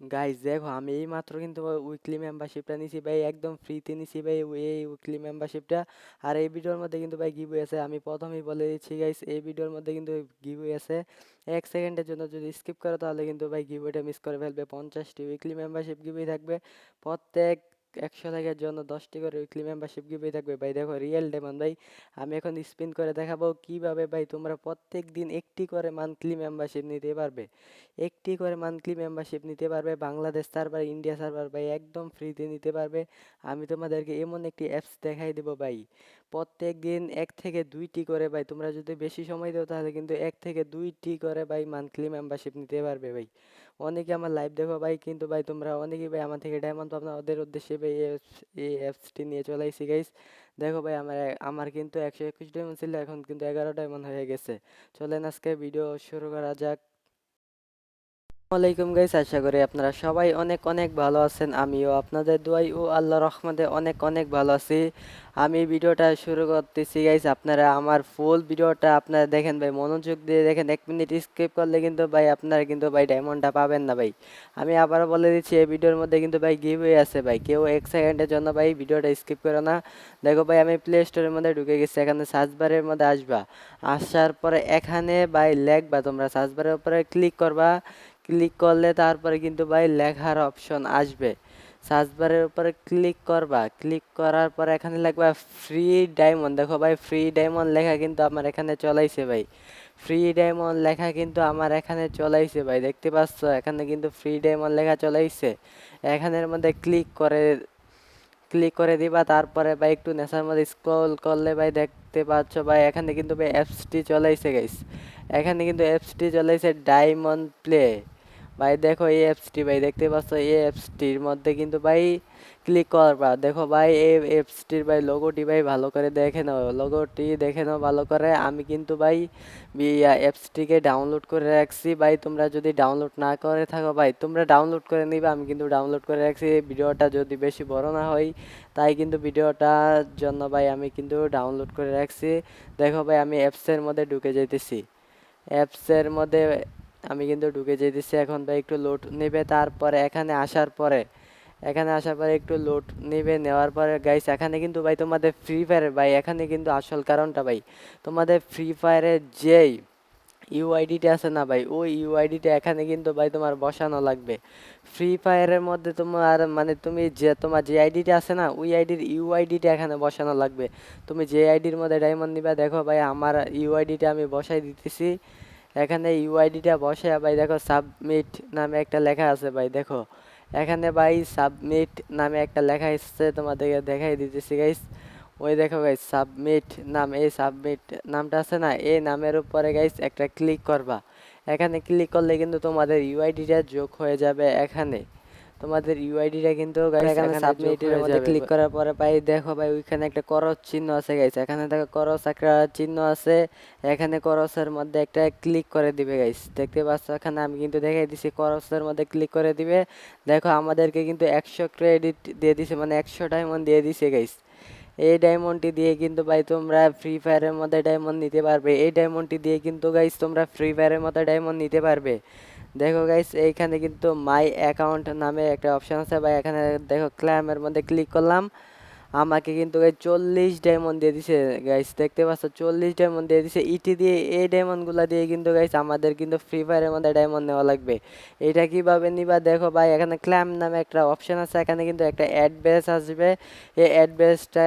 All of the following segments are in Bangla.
গাইস দেখো, আমি এই মাত্র কিন্তু উইকলি মেম্বারশিপটা নিছি ভাই, একদম ফ্রিতে নিছি ভাই এই উইকলি মেম্বারশিপটা আর এই ভিডিওর মধ্যে কিন্তু ভাই গিভওয়ে আছে, আমি প্রথমেই বলে দিচ্ছি গাইজ এই ভিডিওর মধ্যে কিন্তু গিভওয়ে আছে। এক সেকেন্ডের জন্য যদি স্কিপ করো, তাহলে কিন্তু ভাই গিভওয়েটা মিস করে ফেলবে। পঞ্চাশটি উইকলি মেম্বারশিপ গিভওয়ে থাকবে। প্রত্যেক একশো লাখের জন্য দশটি করে উইকলি মেম্বারশিপ গিভওয়ে থাকবে। ভাই দেখো রিয়েল ডেমন ভাই। আমি এখন স্পিন করে দেখাবো কীভাবে, ভাই, তোমরা প্রত্যেক দিন একটি করে মান্থলি মেম্বারশিপ নিতে পারবে। একটি করে মান্থলি মেম্বারশিপ নিতে পারবে, বাংলাদেশ সার্ভার ইন্ডিয়া সার্ভার ভাই, একদম ফ্রিতে নিতে পারবে। আমি তোমাদেরকে এমন একটি অ্যাপস দেখাই দেবো, ভাই। প্রত্যেক দিন এক থেকে দুইটি করে, ভাই, তোমরা যদি বেশি সময় দাও তাহলে কিন্তু এক থেকে দুইটি করে, ভাই মান্থলি মেম্বারশিপ নিতে পারবে, ভাই। অনেকে আমার লাইভ দেখো ভাই, কিন্তু ভাই তোমরা অনেকে ভাই আমার থেকে ডায়মন্ড পাবনা, ওদের উদ্দেশ্যে ভাই এই অ্যাপসটি নিয়ে চলে আইসি গাইস দেখো ভাই আমার আমার কিন্তু একশো একুশ ডায়মন্ড ছিল, এখন কিন্তু এগারো ডায়মন্ড হয়ে গেছে। চলেন আজকে ভিডিও শুরু করা যাক। আসসালামাইকুম গাইস, আশা করি আপনারা সবাই অনেক অনেক ভালো আছেন। আমিও আপনাদের দোয়াই ও আল্লাহ রহমতে অনেক অনেক ভালো আছি। আমি ভিডিওটা শুরু করতেছি গাইস, আপনারা আমার ফুল ভিডিওটা আপনারা দেখেন ভাই, মনোযোগ দিয়ে দেখেন, এক মিনিট স্কিপ করলে কিন্তু ভাই, আপনারা কিন্তু ভাই ডায়মন্ডটা পাবেন না ভাই। আমি আবারও বলে দিচ্ছি, এই ভিডিওর মধ্যে কিন্তু ভাই গিভওয়ে আছে ভাই। কেউ এক সেকেন্ডের জন্য ভাই ভিডিওটা স্কিপ করো না। দেখো ভাই, আমি প্লে স্টোরের মধ্যে ঢুকে গেছি, এখানে সার্চ বারের মধ্যে আসবা। আসার পরে এখানে ভাই লেখবা তোমরা সার্চ বারের উপরে ক্লিক করবা। ক্লিক করলে তারপরে কিন্তু ভাই লেখার অপশন আসবে। সার্চ বারের উপরে ক্লিক করবা। ক্লিক করার পরে এখানে লিখবা ফ্রি ডায়মন্ড দেখো ভাই ফ্রি ডায়মন্ড লেখা কিন্তু আমার এখানে চলাইছে ভাই। ফ্রি ডায়মন্ড লেখা কিন্তু আমার এখানে চলাইছে ভাই। দেখতে পাচ্ছ? এখানে কিন্তু ফ্রি ডায়মন্ড লেখা চলাইছে। এখানের মধ্যে ক্লিক করে ক্লিক করে দিবা। তারপরে ভাই একটু নেশার মধ্যে স্ক্রল করলে ভাই দেখতে পাচ্ছ ভাই, এখানে কিন্তু ভাই অ্যাপসটি চলাইছে গাইস এখানে কিন্তু অ্যাপসটি চলাইছে ডায়মন্ড প্লে ভাই দেখো এই অ্যাপসটি ভাই দেখতে পাচ্ছ এই অ্যাপসটির মধ্যে কিন্তু ভাই ক্লিক করবা দেখো ভাই এই অ্যাপসটির ভাই লোগোটি ভাই ভালো করে দেখে নাও লোগোটি দেখে নাও ভালো করে। আমি কিন্তু ভাই অ্যাপসটিকে ডাউনলোড করে রাখছি। ভাই তোমরা যদি ডাউনলোড না করে থাকো ভাই, তোমরা ডাউনলোড করে নিবে, আমি কিন্তু ডাউনলোড করে রাখছি। ভিডিওটা যদি বেশি বড় না হয়, তাই কিন্তু ভিডিওটার জন্য ভাই আমি কিন্তু ডাউনলোড করে রাখছি। দেখো ভাই আমি অ্যাপসের মধ্যে ঢুকে যাইতেছি। অ্যাপসের মধ্যে আমি কিন্তু ঢুকে যেয়ে যেতেছি এখন ভাই একটু লোড নেবে, তারপরে এখানে আসার পরে, এখানে আসার পরে একটু লোড নেবে, নেওয়ার পরে গাইস এখানে কিন্তু ভাই তোমাদের ফ্রি ফায়ারের ভাই, এখানে কিন্তু আসল কারণটা ভাই, তোমাদের ফ্রি ফায়ারের যেই ইউআইডিটা আছে না ভাই, ওই ইউআইডিটা এখানে কিন্তু ভাই তোমার বসানো লাগবে। ফ্রি ফায়ারের মধ্যে তোমার মানে তুমি যে, তোমার যে আইডিটা আছে না, ওই আইডির ইউআইডিটা এখানে বসানো লাগবে। তুমি যে আইডির মধ্যে ডায়মন্ড নিবা, দেখো ভাই, আমার ইউআইডিটা আমি বসাই দিতেছি। এখানে ইউআইডিটা বসে ভাই দেখো সাবমিট নামে একটা লেখা আছে, ভাই দেখো। এখানে ভাই সাবমিট নামে একটা লেখা এসছে, তোমাদেরকে দেখাই দিতেছি গাইস ওই দেখো গাইস সাবমিট নাম, এই সাবমিট নামটা আছে না, এই নামের উপরে গাইস একটা ক্লিক করবা। এখানে ক্লিক করলে কিন্তু তোমাদের ইউআইডিটা যোগ হয়ে যাবে এখানে। তোমাদের ইউআইডিটা কিন্তু এখানে সাবমিটের মধ্যে ক্লিক করার পরে ভাই দেখো ভাই ওইখানে একটা করস চিহ্ন আছে গাইস এখানে দেখো করস একটা চিহ্ন আছে এখানে করসের মধ্যে একটা ক্লিক করে দিবে গাইস দেখতে পাচ্ছ? এখানে আমি কিন্তু দেখাই দিছি করসের মধ্যে ক্লিক করে দিবে দেখো আমাদেরকে কিন্তু একশো ক্রেডিট দিয়ে দিছে মানে একশো ডায়মন্ড দিয়ে দিছে গাইস এই ডায়মন্ডটি দিয়ে কিন্তু ভাই তোমরা ফ্রি ফায়ারের মধ্যে ডায়মন্ড নিতে পারবে এই ডায়মন্ডটি দিয়ে কিন্তু গাইস তোমরা ফ্রি ফায়ারের মধ্যে ডায়মন্ড নিতে পারবে। দেখো গাইস এইখানে কিন্তু মাই অ্যাকাউন্ট নামে একটা অপশন আছে ভাই। এখানে দেখো ক্ল্যামের মধ্যে ক্লিক করলাম। আমাকে কিন্তু গাইস চল্লিশ ডায়মন্ড দিয়ে দিছে গাইস দেখতে পাচ্ছ? চল্লিশ ডায়মন্ড দিয়ে দিছে। ইটি দিয়ে এই ডায়মন্ডগুলো দিয়ে কিন্তু গাইস আমাদের কিন্তু ফ্রি ফায়ারের মধ্যে ডায়মন্ড নেওয়া লাগবে। এটা কীভাবে নিবা দেখো ভাই, এখানে ক্ল্যাম নামে একটা অপশন আছে। এখানে কিন্তু একটা অ্যাডভেস আসবে। এই অ্যাডভেসটা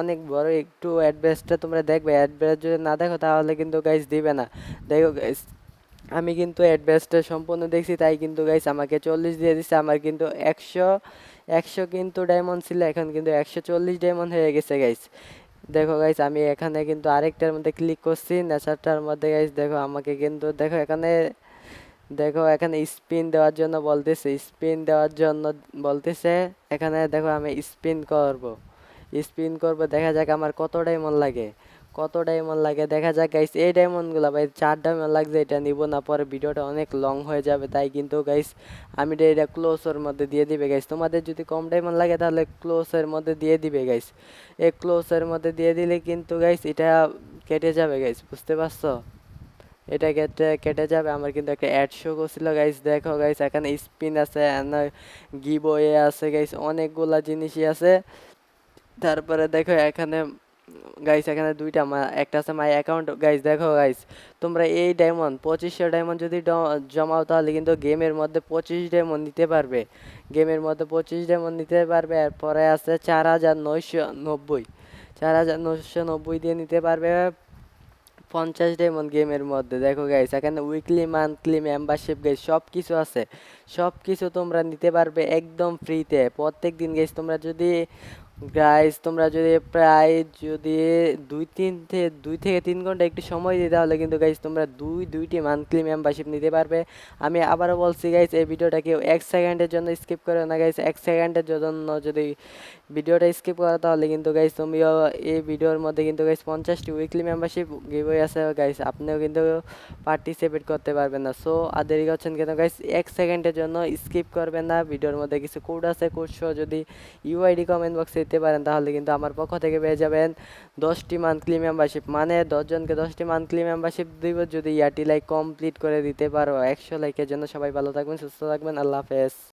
অনেক বড়, একটু অ্যাডভেসটা তোমরা দেখবে। অ্যাডভেস যদি না দেখো তাহলে কিন্তু গাইস দিবে না। দেখো গাইস আমি কিন্তু অ্যাডভেসটা সম্পূর্ণ দেখছি, তাই কিন্তু গাইস আমাকে চল্লিশ দিয়ে দিচ্ছে। আমার কিন্তু একশো একশো কিন্তু ডায়মন্ড ছিল, এখন কিন্তু একশো চল্লিশ ডায়মন্ড হয়ে গেছে গাইস দেখো গাইস আমি এখানে কিন্তু আরেকটার মধ্যে ক্লিক করছি নেচারটার মধ্যে গাইস দেখো আমাকে কিন্তু, দেখো এখানে দেখো এখানে স্পিন দেওয়ার জন্য বলতেছে স্পিন দেওয়ার জন্য বলতেছে, এখানে দেখো আমি স্পিন করব। স্পিন করব, দেখা যাক আমার কত ডায়মন্ড লাগে। কত ডায়মন্ড লাগে? দেখা যাক গাইস এই ডায়মন্ডগুলো ভাই, চার ডায়মন্ড লাগছে, এটা নিব না, পরে ভিডিওটা অনেক লং হয়ে যাবে, তাই কিন্তু গাইস আমি এটা ক্লোজের মধ্যে দিয়ে দিবে গাইস তোমাদের যদি কম ডায়মন্ড লাগে, তাহলে ক্লোজের মধ্যে দিয়ে দিবে গাইস এই ক্লোজের মধ্যে দিয়ে দিলে কিন্তু গাইস এটা কেটে যাবে গাইস বুঝতে পারছ? এটা কেটে কেটে যাবে। আমার কিন্তু একটা অ্যাড শো করছিল গাইস দেখো গাইস এখানে স্পিন আছে গিভ ওয়ে আছে গাইস অনেকগুলা জিনিসই আছে। তারপরে দেখো, এখানে গাইস এখানে দুইটা একটা আছে মাই অ্যাকাউন্ট গাইস দেখো গাইস তোমরা এই ডায়মন্ড পঁচিশশো ডায়মন্ড যদি জমাও তাহলে কিন্তু গেমের মধ্যে পঁচিশ ডায়মন্ড নিতে পারবে। গেমের মধ্যে পঁচিশ ডায়মন্ড নিতে পারবে এরপরে আছে চার হাজার নয়শো নব্বই। চার হাজার নয়শো নব্বই দিয়ে নিতে পারবে পঞ্চাশ ডায়মন্ড গেমের মধ্যে। দেখো গাইস এখানে উইকলি মান্থলি মেম্বারশিপ গাইস সব কিছু আছে। সব কিছু তোমরা নিতে পারবে একদম ফ্রিতে প্রত্যেক দিন গাইস তোমরা যদি গাইস তোমরা যদি প্রায় যদি দুই তিন থেকে দুই থেকে তিন ঘণ্টা একটু সময় দিই, তাহলে কিন্তু গাইস তোমরা দুই, দুইটি মান্থলি মেম্বারশিপ নিতে পারবে। আমি আবারও বলছি গাইস এই ভিডিওটা কেউ এক সেকেন্ডের জন্য স্কিপ করে না গাইস এক সেকেন্ডের জন্য যদি ভিডিওটা স্কিপ করো, তাহলে কিন্তু গাইস তুমিও এই ভিডিওর মধ্যে কিন্তু গাইস পঞ্চাশটি উইকলি মেম্বারশিপ গিভওয়ে আছে গাইস আপনিও কিন্তু পার্টিসিপেট করতে পারবেন না। সো আর দেরি করছেন কেন গাইস এক সেকেন্ডের জন্য স্কিপ করবেন না। ভিডিওর মধ্যে কিছু কোড আছে। কোড সহ যদি ইউআইডি কমেন্ট বক্সে দিতে পারেন, তাহলে কিন্তু আমার পক্ষ থেকে পেয়ে যাবেন দশটি মান্থলি মেম্বারশিপ মানে দশজনকে দশটি মান্থলি মেম্বারশিপ দিব, যদি ইয়ারটি লাইক কমপ্লিট করে দিতে পারো। একশো লাইকের জন্য সবাই ভালো থাকবেন, সুস্থ থাকবেন, আল্লাহ হাফেজ।